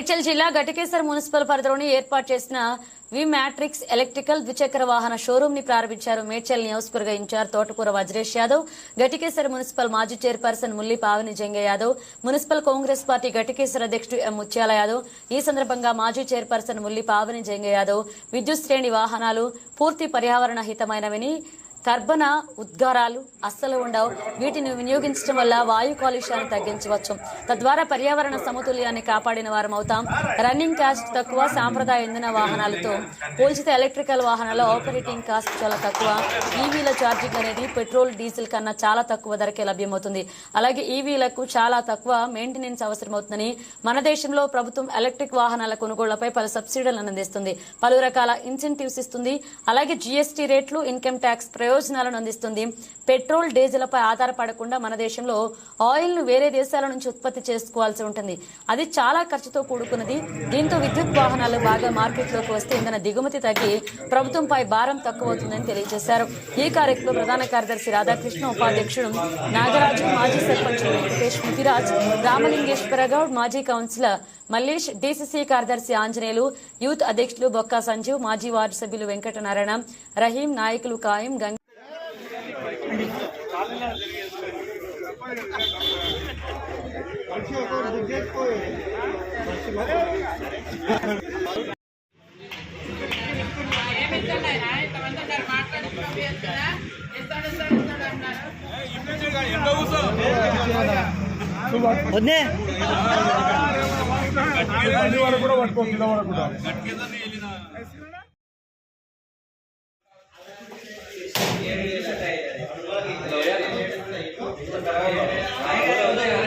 మేడ్చల్ జిల్లా ఘటకేశ్వర మున్సిపల్ పరిధిలోని ఏర్పాటు చేసిన వి మ్యాట్రిక్స్ ఎలక్ట్రికల్ ద్విచక్ర వాహన షోరూం ని ప్రారంభించారు. మేడ్చల్ నియోజకవర్గ in charge Thotakura Vajresh Yadav Ghatikeshwara municipal మాజీ chairperson Mulli Pavani Janga Yadav municipal Congress party Ghatikeshwara అధ్యక్షుడు ఎం ముత్యాల యాదవ్ ఈ సందర్భంగా మాజీ చైర్పర్సన్ ముల్లి పావని జంగ యాదవ్ విద్యుత్ శ్రేణి వాహనాలు పూర్తి పర్యావరణ హితమైనవని కర్బన ఉద్గారాలు అస్సలు ఉండవు. వీటిని వినియోగించడం వల్ల వాయు కాలుష్యాన్ని తగ్గించవచ్చు. తద్వారా పర్యావరణ సమతుల్యాన్ని కాపాడిన వారం అవుతాం. రన్నింగ్ కాస్ట్ తక్కువ సాంప్రదాయ ఇంధన వాహనాలతో పోల్చితే ఎలక్ట్రికల్ వాహనాల ఆపరేటింగ్ కాస్ట్ చాలా తక్కువ. ఈవీల ఛార్జింగ్ అనేది పెట్రోల్ డీజిల్ కన్నా చాలా తక్కువ ధరకే లభ్యమవుతుంది. అలాగే ఈవీలకు చాలా తక్కువ మెయింటెనెన్స్ అవసరమవుతుందని మన దేశంలో ప్రభుత్వం ఎలక్ట్రిక్ వాహనాల కొనుగోళ్ళపై పలు సబ్సిడీలను అందిస్తుంది. పలు రకాల ఇన్సెంటివ్స్ ఇస్తుంది. అలాగే జీఎస్టీ రేట్లు ఇన్కమ్ ట్యాక్స్ ప్రయోజనాలను అందిస్తుంది. పెట్రోల్ డీజిల్పై ఆధారపడకుండా మన దేశంలో ఆయిల్ను వేరే దేశాల నుంచి ఉత్పత్తి చేసుకోవాల్సి ఉంటుంది. అది చాలా ఖర్చుతో కూడుకున్నది. దీంతో విద్యుత్ వాహనాలు బాగా మార్కెట్లోకి వస్తే ఇంధన దిగుమతి తగ్గి ప్రభుత్వంపై భారం తక్కువవుతుందని తెలియజేశారు. ఈ కార్యక్రమంలో ప్రధాన కార్యదర్శి రాధాకృష్ణ ఉపాధ్యక్షుడు నాగరాజు మాజీ సర్పంచ్ వెంకటేష్ ముతిరాజ్ రామలింగేశ్వర గౌడ్ మాజీ కౌన్సిలర్ మల్లేష్ డీసీసీ కార్యదర్శి ఆంజనేయులు యూత్ అధ్యక్షులు బొక్కా సంజీవ్ మాజీ వార్డు సభ్యులు వెంకటనారాయణ రహీం నాయకులు కాయం గంగ వద్దే కూడా పట్టుకో కింద వరకు కూడా ¿Qué